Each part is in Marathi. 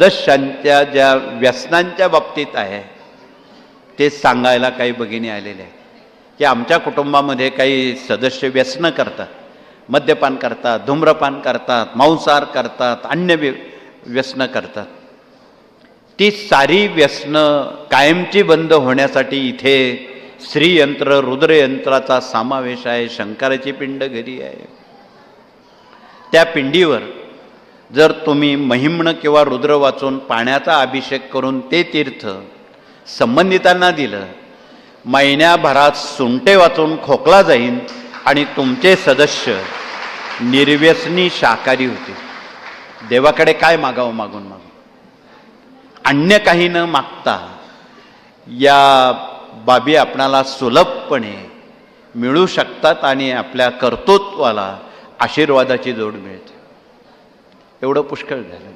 सदस्यांच्या ज्या व्यसनांच्या बाबतीत आहे. ते सांगायला काही भगिनी आलेले आहेत. की आमच्या कुटुंबामध्ये काही सदस्य व्यसनं करतात मद्यपान करतात धूम्रपान करतात मांसाहार करतात अन्य व्य व्यसनं करतात. ती सारी व्यसनं कायमची बंद होण्यासाठी इथे श्रीयंत्र रुद्रयंत्राचा समावेश आहे शंकराची पिंड घरी आहे. त्या पिंडीवर जर तुम्ही महिम्न किंवा रुद्र वाचून पाण्याचा अभिषेक करून ते तीर्थ संबंधितांना दिलं महिन्याभरात सुंटे वाचून खोकला जाईन आणि तुमचे सदस्य निर्व्यसनी शाकाहारी होतील देवाकडे काय मागावं मागून मागून? अन्य काही न मागता या बाबी आपणाला सुलभपणे मिळू शकतात आणि आपल्या कर्तृत्वाला आशीर्वादाची जोड मिळते. एवढं पुष्कळ झालं.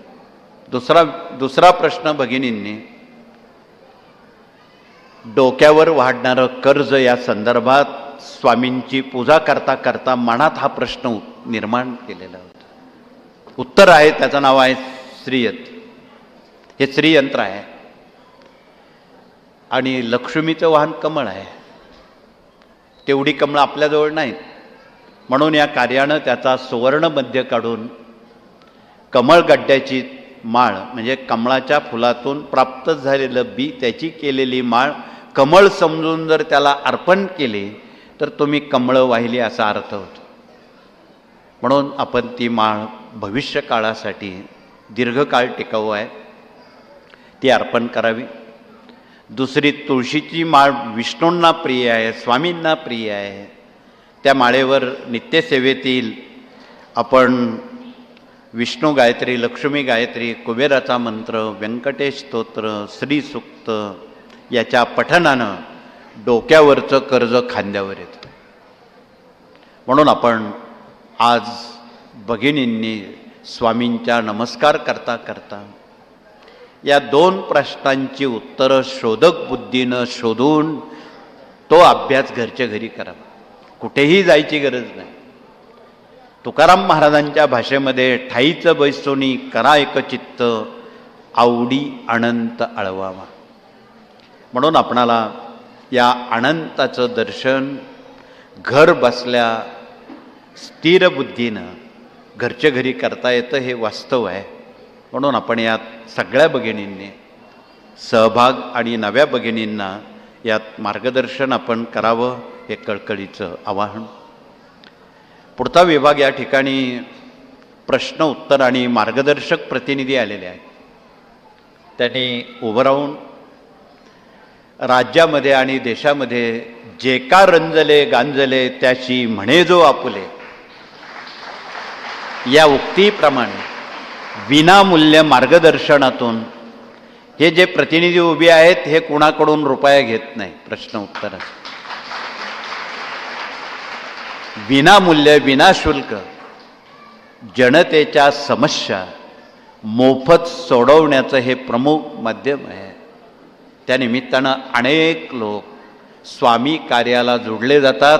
दुसरा दुसरा प्रश्न भगिनींनी डोक्यावर वाढणारं कर्ज या संदर्भात स्वामींची पूजा करता करता मनात हा प्रश्न उ- निर्माण केलेला होता. उत्तर आहे त्याचं नाव आहे श्रीयंत्र हे श्रीयंत्र आहे. आणि लक्ष्मीचं वाहन कमळ आहे. तेवढी कमळं आपल्याजवळ नाहीत. म्हणून या कार्यानं त्याचा सुवर्ण मध्य काढून कमळ गड्ड्याची माळ म्हणजे कमळाच्या फुलातून प्राप्त झालेलं बी त्याची केलेली माळ कमळ समजून जर त्याला अर्पण केले तर तुम्ही कमळं वाहिली असा अर्थ होतो. म्हणून आपण ती माळ भविष्य काळासाठी दीर्घकाळ टिकाऊ आहे. ती अर्पण करावी. दुसरी तुळशीची माळ विष्णूंना प्रिय आहे स्वामींना प्रिय आहे. त्या माळेवर नित्यसेवेतील आपण विष्णू गायत्री लक्ष्मी गायत्री कुबेराचा मंत्र व्यंकटेश स्तोत्र श्रीसुक्त याच्या पठनानं डोक्यावरचं कर्ज खांद्यावर येतं. म्हणून आपण आज भगिनींनी स्वामींच्या नमस्कार करता करता या दोन प्रश्नांची उत्तरं शोधक बुद्धीनं शोधून तो अभ्यास घरच्या घरी करावा. कुठेही जायची गरज नाही. तुकाराम महाराजांच्या भाषेमध्ये ठाईचं बैसोनी करा एक चित्त आवडी अनंत आळवावा म्हणून आपणाला या अनंताचं दर्शन घर बसल्या स्थिर बुद्धीनं घरच्या घरी करता येतं हे वास्तव आहे. म्हणून आपण यात सगळ्या भगिनींनी सहभाग आणि नव्या भगिनींना यात मार्गदर्शन आपण करावं हे कळकळीचं आवाहन. पुढचा विभाग या ठिकाणी प्रश्न उत्तर आणि मार्गदर्शक प्रतिनिधी आलेले आहेत. त्यांनी उभं राहून राज्यामध्ये आणि देशामध्ये जे का रंजले गांजले त्याशी म्हणे जो आपुले या उक्तीप्रमाणे विनामूल्य मार्गदर्शनातून हे जे प्रतिनिधी उभे आहेत हे कुणाकडून रुपया घेत नाही प्रश्न उत्तर विनामूल्य विनाशुल्क जनतेच्या समस्या मोफत सोडवण्याचं हे प्रमुख माध्यम आहे. त्या निमित्तानं अनेक लोक स्वामी कार्याला जोडले जातात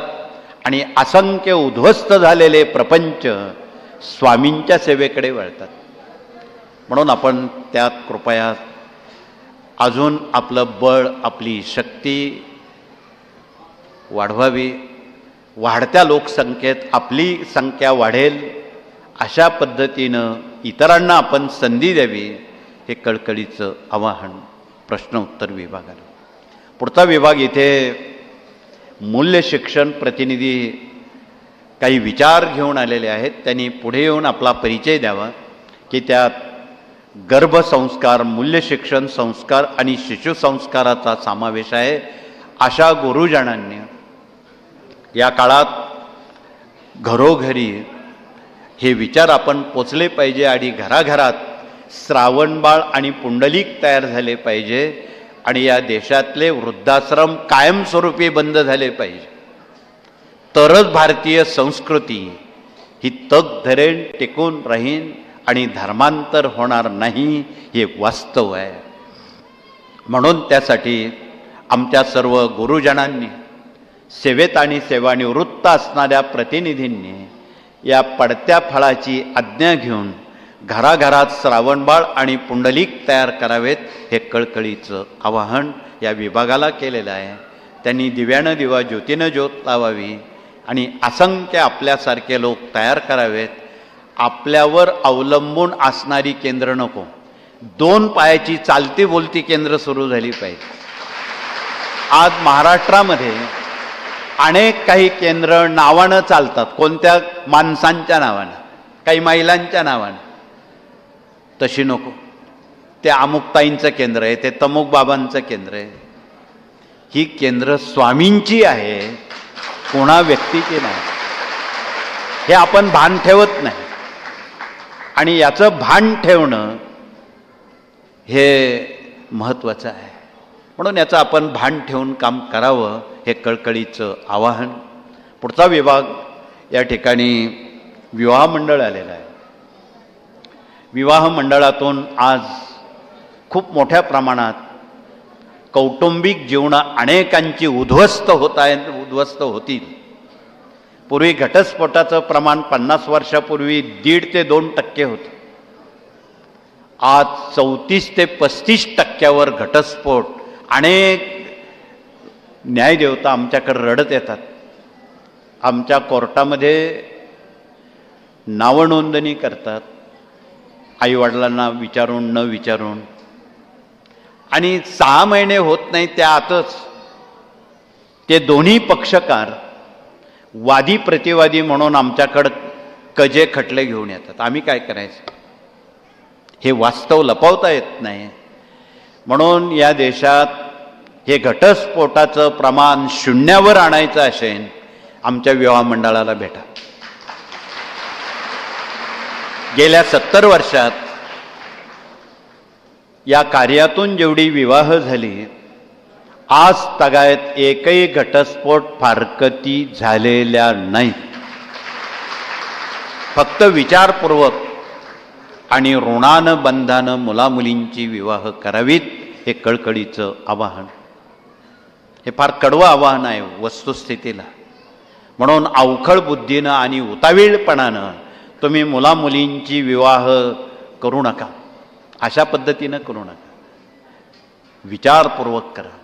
आणि असंख्य उद्ध्वस्त झालेले प्रपंच स्वामींच्या सेवेकडे वळतात. म्हणून आपण त्यात कृपया अजून आपलं बळ आपली शक्ती वाढवावी. वाढत्या लोकसंख्येत आपली संख्या वाढेल अशा पद्धतीनं इतरांना आपण संधी द्यावी हे कळकळीचं आवाहन प्रश्न उत्तर विभागाला. पुढचा विभाग इथे मूल्य शिक्षण प्रतिनिधी काही विचार घेऊन आलेले आहेत. त्यांनी पुढे येऊन आपला परिचय द्यावा की त्यात गर्भसंस्कार मूल्य शिक्षण संस्कार आणि शिशुसंस्काराचा समावेश आहे. अशा गुरुजनांनी या काळात घरोघरी हे विचार आपण पोचले पाहिजे आणि घराघरात श्रावणबाळ आणि पुंडलिक तयार झाले पाहिजे आणि या देशातले वृद्धाश्रम कायमस्वरूपी बंद झाले पाहिजे. तरच भारतीय संस्कृती ही तग धरेन टिकून राहीन आणि धर्मांतर होणार नाही हे वास्तव आहे. म्हणून त्यासाठी आमच्या सर्व गुरुजनांनी सेवेत आणि सेवानिवृत्त असणाऱ्या प्रतिनिधींनी या पडत्या फळाची आज्ञा घेऊन घराघरात श्रावणबाळ आणि पुंडलिक तयार करावेत हे कळकळीचं आवाहन या विभागाला केलेलं आहे. त्यांनी दिव्यानं दिवा ज्योतीनं ज्योत लावावी आणि असंख्य आपल्यासारखे लोक तयार करावेत. आपल्यावर अवलंबून असणारी केंद्र नको. दोन पायाची चालती बोलती केंद्र सुरू झाली पाहिजे. आज महाराष्ट्रामध्ये अनेक काही केंद्र नावानं चालतात. कोणत्या माणसांच्या नावानं? काही महिलांच्या नावानं? तशी नको. ते अमुकताईंचं केंद्र आहे ते तमुक बाबांचं केंद्र आहे. ही केंद्र स्वामींची आहे कोणा व्यक्तीची नाही. हे आपण भान ठेवत नाही. आणि याचं भान ठेवणं हे महत्त्वाचं आहे. म्हणून याचं आपण भान ठेवून काम करावं हे कळकळीचं आवाहन. पुढचा विभाग या ठिकाणी विवाह मंडळ आलेलं आहे. विवाह मंडळातून आज खूप मोठ्या प्रमाणात कौटुंबिक जीवनं अनेकांची उद्ध्वस्त होत आहेत उद्ध्वस्त होतील. पूर्वी घटस्फोटाचं प्रमाण पन्नास वर्षापूर्वी दीड ते दोन टक्के होतं. आज चौतीस ते पस्तीस टक्क्यावर घटस्फोट अनेक न्यायदेवता आमच्याकडे रडत येतात. आमच्या कोर्टामध्ये नावनोंदणी करतात. आईवडिलांना विचारून न विचारून. आणि सहा महिने होत नाही त्या आतच ते दोन्ही पक्षकार वादी प्रतिवादी म्हणून आमच्याकडं कजे खटले घेऊन येतात. आम्ही काय करायचं? हे वास्तव लपवता येत नाही. म्हणून या देशात हे घटस्फोटाचं प्रमाण शून्यावर आणायचं असेल आमच्या विवाह मंडळाला भेटा. गेल्या सत्तर वर्षात या कार्यातून जेवढी विवाह झाली आज तगायत एकही घटस्फोट फारकती झालेल्या नाही. फक्त विचारपूर्वक आणि ऋणानं बंधानं मुलामुलींची विवाह करावीत हे कळकळीचं आवाहन. हे फार कडवं आवाहन आहे वस्तुस्थितीला. म्हणून अवखळ बुद्धीनं आणि उतावीळपणानं तुम्ही मुलामुलींची विवाह करू नका. अशा पद्धतीनं करू नका. विचारपूर्वक करा.